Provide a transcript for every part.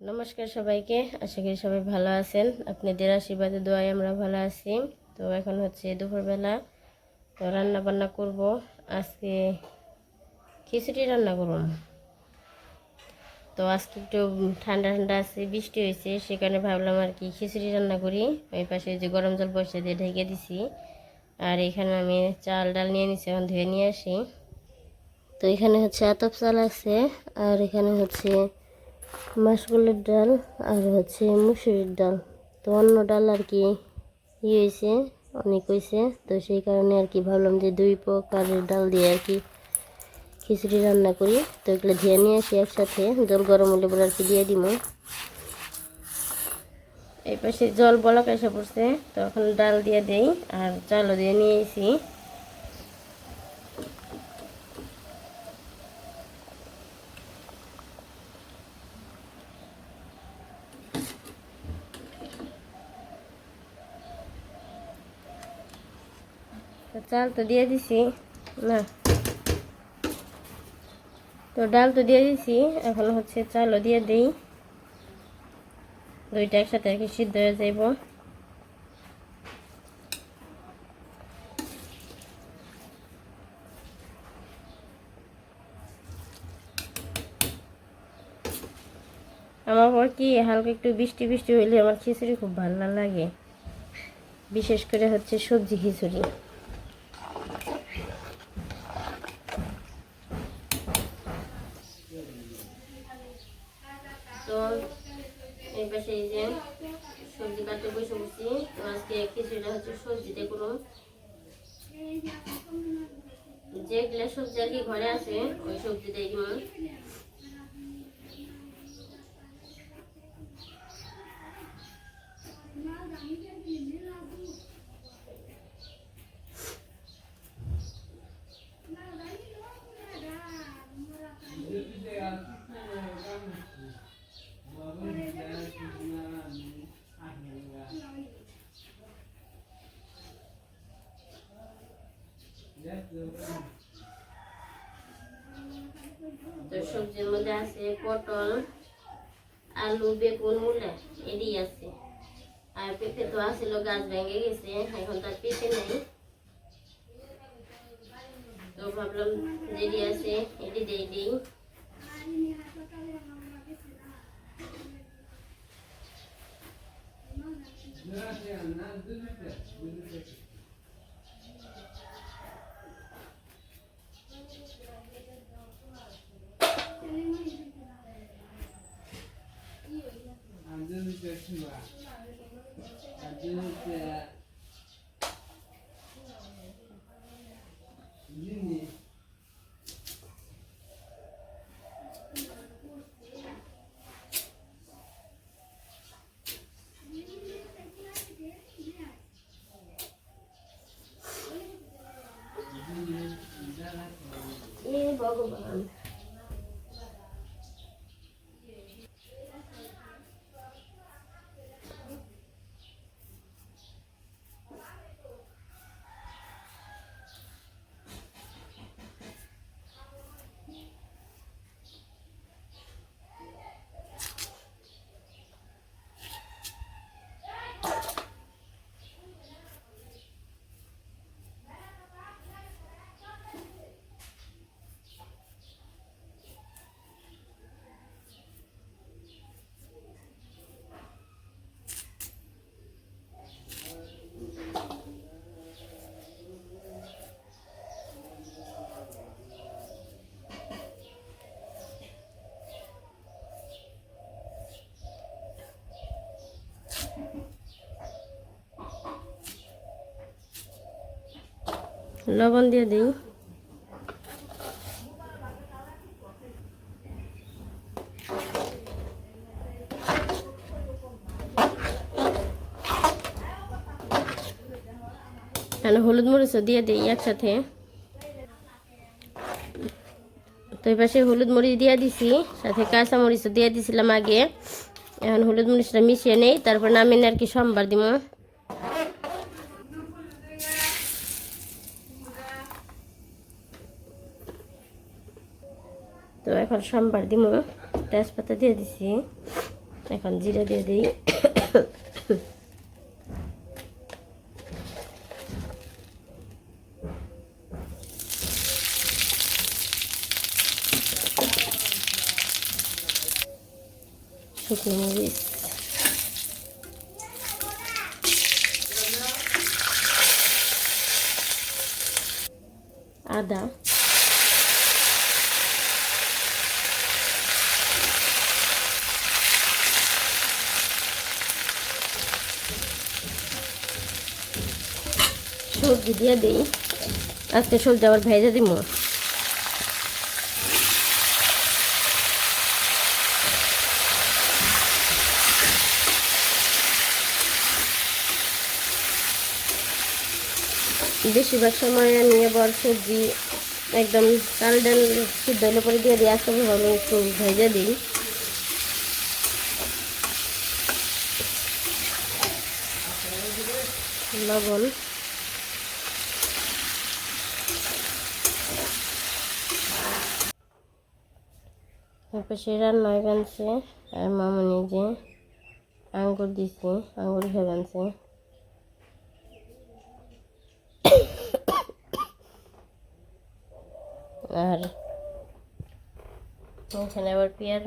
নমস্কার সবাইকে, আশা করি সবাই ভালো আছেন। আপনাদের আশীর্বাদে দোয়াই আমরা ভালো আছি। তো এখন হচ্ছে দুপুরবেলা, তো রান্না বান্না করব। আজকে খিচুড়ি রান্না করব। তো আজকে একটু ঠান্ডা ঠান্ডা আছে, বৃষ্টি হয়েছে সেখানে ভাবলাম আর কি খিচুড়ি রান্না করি। ওই পাশে যে গরম জল বসে দিয়ে ঢেকে দিছি। আর এখানে আমি চাল, ডাল নিয়ে নিছি, এখন ধুয়ে নিয়ে আসি। তো এখানে হচ্ছে আতপ চাল আছে, আর এখানে হচ্ছে মাসগুলের ডাল আর হচ্ছে মুসুরির ডাল। তো অন্য ডাল আর কি ই হয়েছে অনেক হয়েছে তো সেই কারণে আর কি ভাবলাম যে দুই প্রকারের ডাল দিয়ে আর কি খিচুড়ি রান্না করি। তো এগুলো ধুয়ে নিয়ে আসি একসাথে। জল গরম হলে বলে আর কি দিয়ে দিব এই পাশে জল বলক এসে পড়ছে। তো এখন ডাল দিয়ে দেই আর চালও দিয়ে নিয়ে তো দিছি, না। তো ডাল তো দিয়ে দিছি, এখন হচ্ছে চালও দিয়ে দিই। দুইটা একসাথে আর কি সিদ্ধ হয়ে যাইব। আমার পর কি, হালকা একটু বৃষ্টি বৃষ্টি হইলে আমার খিচুড়ি খুব ভালো লাগে। বিশেষ করে হচ্ছে সবজি খিচুড়ি। তো এই পাশে যে সবজি কাটতে বসে বসছি। তো আজকে খিচুড়িটা হচ্ছে সবজিতে কোনো যেগুলো সবজি আর কি ঘরে আছে, ওই সবজিটাই দিব পটল, আলু, বেগুন, মূলা এডি আছে। আর পেঁপে তো আসছিল গাছ ভেঙে গেছে, এখন তার পেঁপে নেই। তো ভাবলাম যেডি আছে এডি দিয়ে দিই। এ Solomon লবণ দিয়ে দিই। এখানে হলুদ মরিচও দিয়ে দিই একসাথে। তো এই পাশে হলুদ মরিচ দিয়ে দিছি, সাথে কাঁচা মরিচও দিয়ে দিছিলাম আগে। এখন হলুদ মরিচটা মিশিয়ে নেই, তারপর নামিয়ে আর কি, সোমবার দিব তো এখন সোমবার দিব তেজপাতা দিয়ে দিছি। এখন জিরা দিয়ে দিই। শুকনো মরিচ আদা সবজি দিয়ে দিই। আজকে সবজি আবার ভেজে দিব বেশিরভাগ সময় আমি আবার সবজি একদম চাল ডাল সিদ্ধ হলে পরে দিয়ে দিই, আজকে ভাবে একটু ভেজে দিই। লবণ। সে রান্নায় বানছে আর মামনি যে আঙ্গুর দিছে, আঙ্গুর খেয়ে বানছে। আর এখানে আবার পেঁয়াজ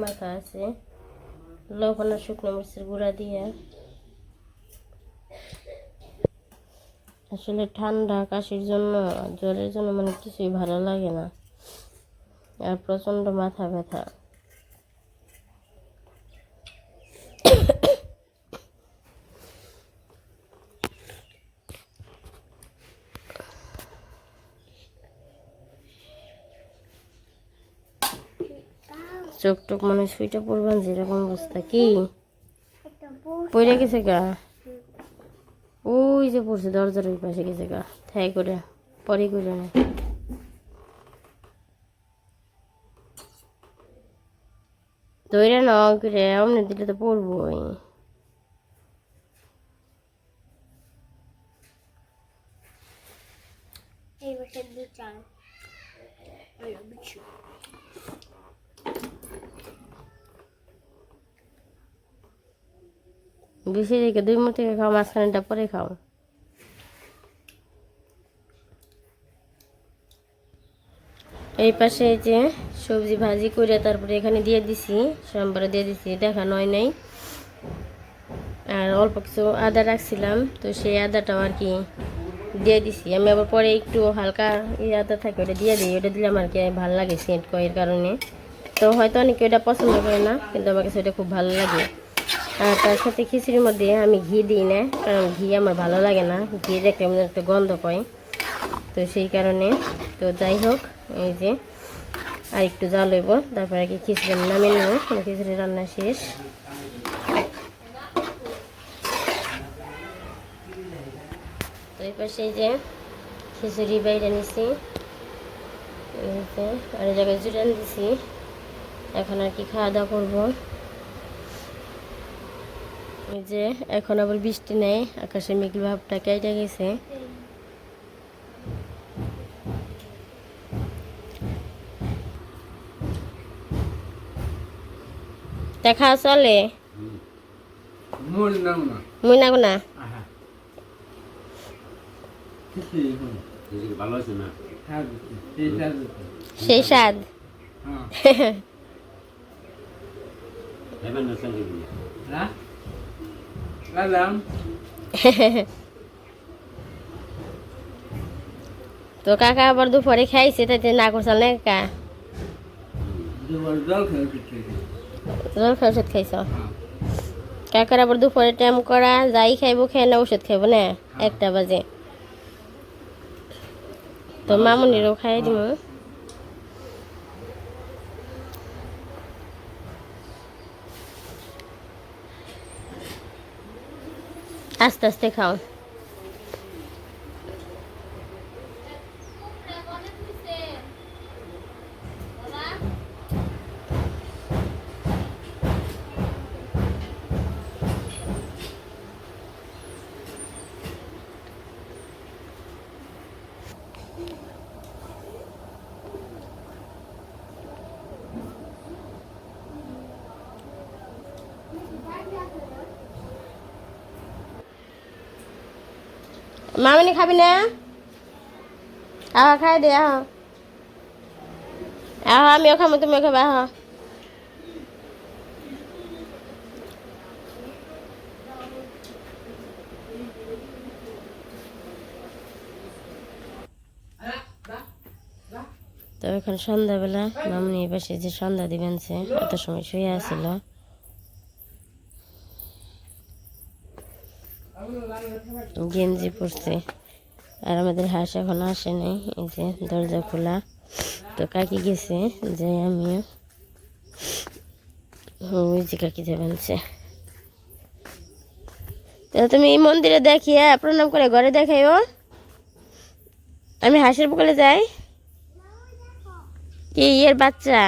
মাখা আছে, লবণ শুকনো মরিচের গুঁড়া দিয়ে। আসলে ঠান্ডা কাশির জন্য, জ্বরের জন্য মানে কিছুই ভালো লাগে না। আর প্রচণ্ড মাথা ব্যথা। চোখ টোক মানে সুইটা পড়বেন যেরকম অবস্থা কি? পড়ে গেছে গা? ওই যে পড়ছে, দরজার ওই পাশে গেছে গা। থাই করে, পরে করে না। ধরে না করে অমনি দিলে তো পড়বই বেশি রেখে দুই মুঠ থেকে খাও মাঝখানেটা পরে খাও এই পাশে যে সবজি ভাজি করে তারপরে এখানে দিয়ে দিছি, সোমবারে দিয়ে দিছি, দেখা নয় নাই। আর অল্প কিছু আদা রাখছিলাম, তো সেই আদাটাও আর কি দিয়ে দিছি। আমি আবার পরে একটু হালকা এই আদা থাকে ওটা দিয়ে দিই, ওটা দিলাম আর কি ভালো লাগে সেন্ট কয়ের কারণে। তো হয়তো অনেকে ওটা পছন্দ করে না, কিন্তু আমার কাছে ওটা খুব ভালো লাগে। আর তার সাথে খিচুড়ির মধ্যে আমি ঘি দিই না, কারণ ঘি আমার ভালো লাগে না। ঘি দেখলে একটা গন্ধ পাই তো সেই কারণে, তো যাই হোক, এই যে আর একটু জাল হইব, তারপরে কি খিচুড়ি নামিয়ে নেব। খিচুড়ি রান্না শেষ। তো যে খিচুড়ি বাইরে নিছি। আর এই জায়গায় জুড়ান দিছি এখন আর কি খাওয়া দাওয়া করব। এই যে এখন আবার বৃষ্টি নেই, আকাশে মেঘ ভাবটা কেটে গেছে। দেখা চলে? মূল না। মুই না না? আহা। কিছুই হলো ভালো আছে সেই স্বাদ হ্যাঁ তো কাকা আবার দুপুরে খাইছে তাতে না করছাল না কাকা? জল খেয়ে কিছু জল খাই ওষুধ খাইছ? কাকার আবার দুপুরে টাইম করা যাই খাইবো খেয়ে না ওষুধ খাইবো না? একটা বাজে। তো মামুনিরও খাই দিব আস্তে আস্তে খাও। মামিনি খাবি না? আহ, খাই দে, আহ। আহ, আমিও খাব, তুমিও খাবে, আহ। তো এখন সন্ধ্যাবেলা মামনি পাশে যে সন্ধ্যা দিবেন সে, এত সময় শুয়ে আসছিল গেঞ্জি পরছে। আর আমাদের হাঁস এখন আসে নাই, এই যে দরজা খোলা। তো কাকি গেছে, যে আমিও ওই যে কাকি যাবেন সে তো তুমি এই মন্দিরে দেখিয়ে প্রণাম করে ঘরে দেখাইও। আমি হাঁসের বকলে যাই। কি, ইয়ের বাচ্চা?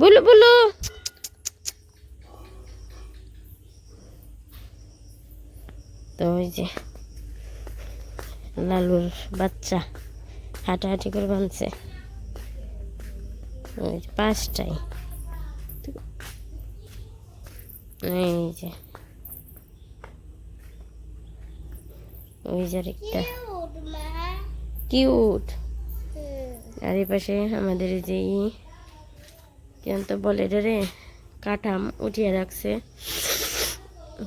বুলু বুলু! তো ওই যে লালুর বাচ্চা হাঁটাহাঁটি করে বানছে। ওই যে পাঁচটাই এই যে। ওই যে আরেকটা। কিউট। আর এই পাশে আমাদের যে ই কেন তো বলে রে? কাঠাম উঠিয়ে রাখছে।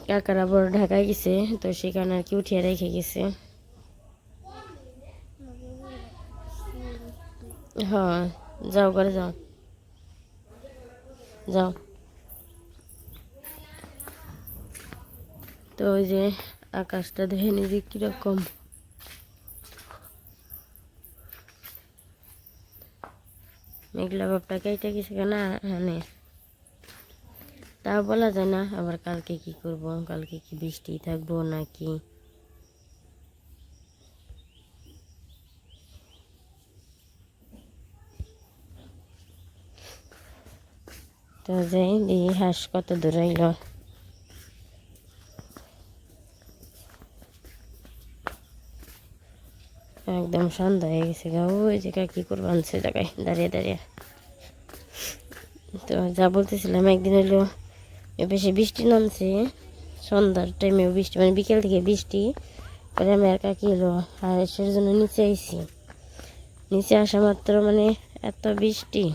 কাকারা বড় ঢাকায় গেছে, তো সেখানে আর কি উঠিয়ে রেখে গেছে। হ্যাঁ যাও করে যাও। যাও। তো ওই যে আকাশটা দেখে নিজে কীরকম। মেঘলা বাপটা কেটে গেছে কেন? মানে তাও বলা যায় না, আবার কালকে কি করব? কালকে কি বৃষ্টি থাকব নাকি? তো যাই দেখি হাঁস কত দূর একদম সন্ধ্যা হয়ে গেছে গা। ওই জায়গায় কি করব? আনছে জায়গায়, দাঁড়িয়ে দাঁড়িয়ে। তো যা বলতেছিলাম, একদিন হলো বেশি বৃষ্টি নামছে, সন্ধ্যার টাইমেও বৃষ্টি মানে বিকেল থেকে বৃষ্টি পরে আমি আর কাকি এলো হাঁসের জন্য নিচে আইছি। নিচে আসা মাত্র মানে এত বৃষ্টি।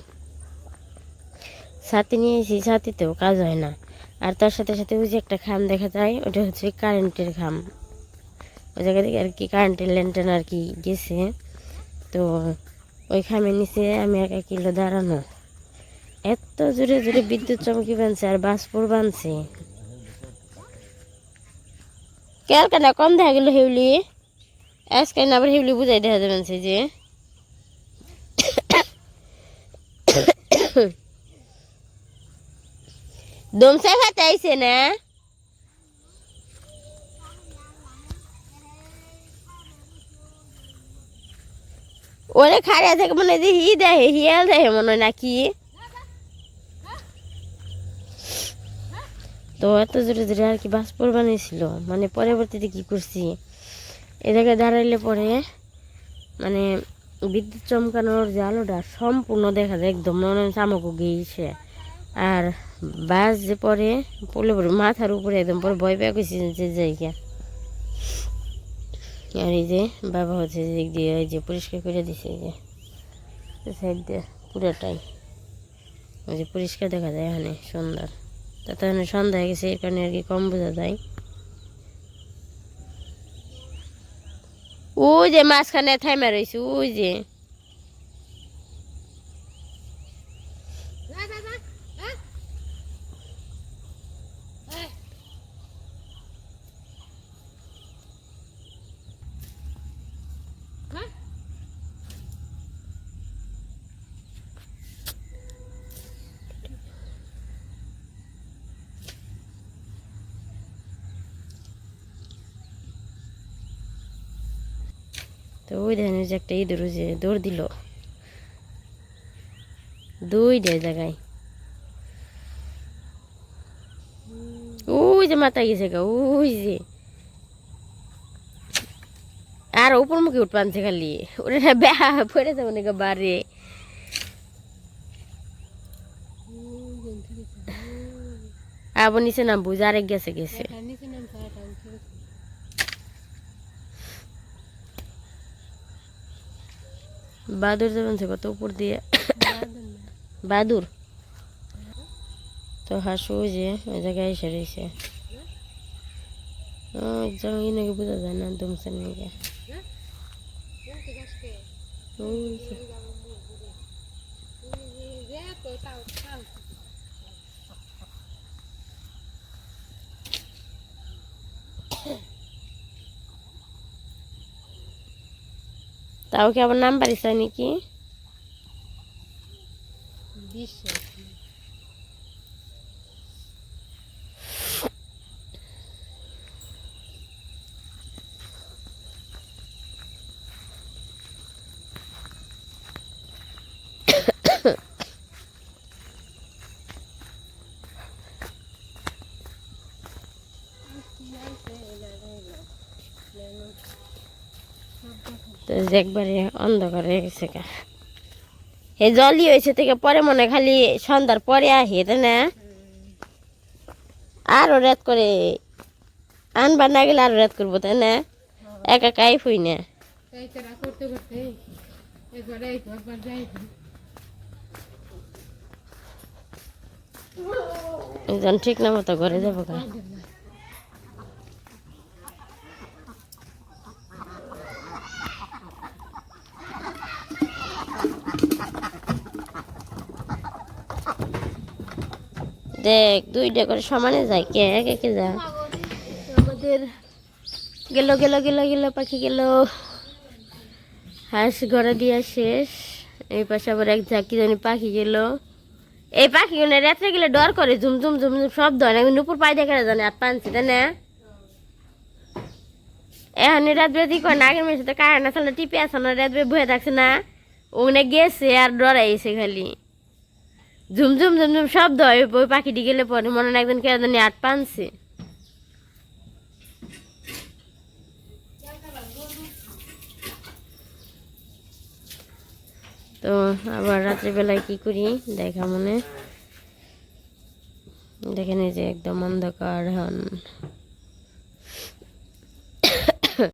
ছাতি নিয়ে এসেছি ছাতিতেও কাজ হয় না। আর তার সাথে সাথে ওই যে একটা খাম দেখা যায়, ওটা হচ্ছে কারেন্টের খাম। ওই জায়গা থেকে আর কি কারেন্টের ল্যান্টেন আর কি গেছে। তো ওই খামের নিচে আমি একা কিলো দাঁড়ানো। এত জোরে জোরে বিদ্যুৎ চমকি বানছে আর বাসপুর বানছে। কেলকা না কম দেখা গেল হেউলি। আজকে না আবার হেউলি বুঝাই দেখা যাবেন সে যে। দমসা খাতে আইছে না? ওরে খাড়া থেকে মনে হি দেয় হিয়াল দেয় মনে হয় নাকি? তো এত জোরে জোরে আর কি বাসপুর বানিয়েছিল মানে পরবর্তীতে কি করছি, এ জায়গায় দাঁড়াইলে পরে মানে বিদ্যুৎ চমকানোর যে আলোটা সম্পূর্ণ দেখা যায় একদম, মনে চামক গিয়েছে আর বাস যে পরে, পড়লে পরে মাথার উপরে একদম পরে ভয় পেয়ে গেছি যে জায়গা। আর এই যে বাবা হচ্ছে যে দিক দিয়ে এই যে পরিষ্কার করে দিছে, এই যে সাইড দিয়ে পুরোটাই। ওই যে পরিষ্কার দেখা যায় এখানে, সুন্দর। তাতে সন্ধ্যা হয়ে গেছে এর কারণে আর কি কম বোঝা যায়। ওই যে মাঝখানে থাইমা রয়েছে, ওই যে। তো ওই দেখেন ওই যে একটা ইঁদুর যে দৌড় দিল। দুইটা জায়গায়। ওই যে মাথা গেছে গা, ওই যে। আর উপর মুখে উঠ পানছে খালি। ওটা না ব্যাহা পড়ে যাব নাকি বারে আবার নিচে নামবো, যে আরেক গেছে গেছে। বাদুর যাবেন সে কত উপর দিয়ে বাদুর। তো হাসু যে, ওই জায়গায় এসে রয়েছে। একদম ই নাকি বোঝা যায় না দুমসেন নাকি। ওই যে। তাও কি আবার নাম পারিস নাকি? তো যে একবারে অন্ধকার হয়ে গেছে গা। হে জলই হয়েছে থেকে পরে মনে খালি সন্ধ্যার পরে আহে তাই না? আরও রাত করে আনবার না গেলে আরও রাত করব তাই না? একা একাই ফুই না। একজন ঠিক না মতো ঘরে যাব গা। দেখ, দুইটা করে সমানে যায় কে? একে কে যা। আমাদের গেল গেল গেল গেল, পাখি গেল। হাঁস ঘরে দিয়া শেষ। এই পাশে আবার এক ঝাঁকি জানি পাখি গেল। এই পাখিগুলো রাত্রে গেলে ডর করে, ঝুম ঝুম ঝুম ঝুম, শব্দ হয় না। কিন্তু উপর পাই দেখা জানে আর পানছি, তাই না? এখন রাত বেদি করে না, আগের মেয়ের সাথে কারে না, তাহলে টিপে আসে না, রাত বেয়ে বয়ে থাকছে না। ওখানে গেছে আর ডরাইছে খালি। ঝুম ঝুমঝুম ঝুম ঝুম শব্দ হয়, ওই পাখিটি গেলে পরে মনে হয় একদিন কেউ জানি আট পানছে। তো আবার রাত্রিবেলায় কি করি? দেখা মনে। দেখেন এই যে একদম অন্ধকার হন।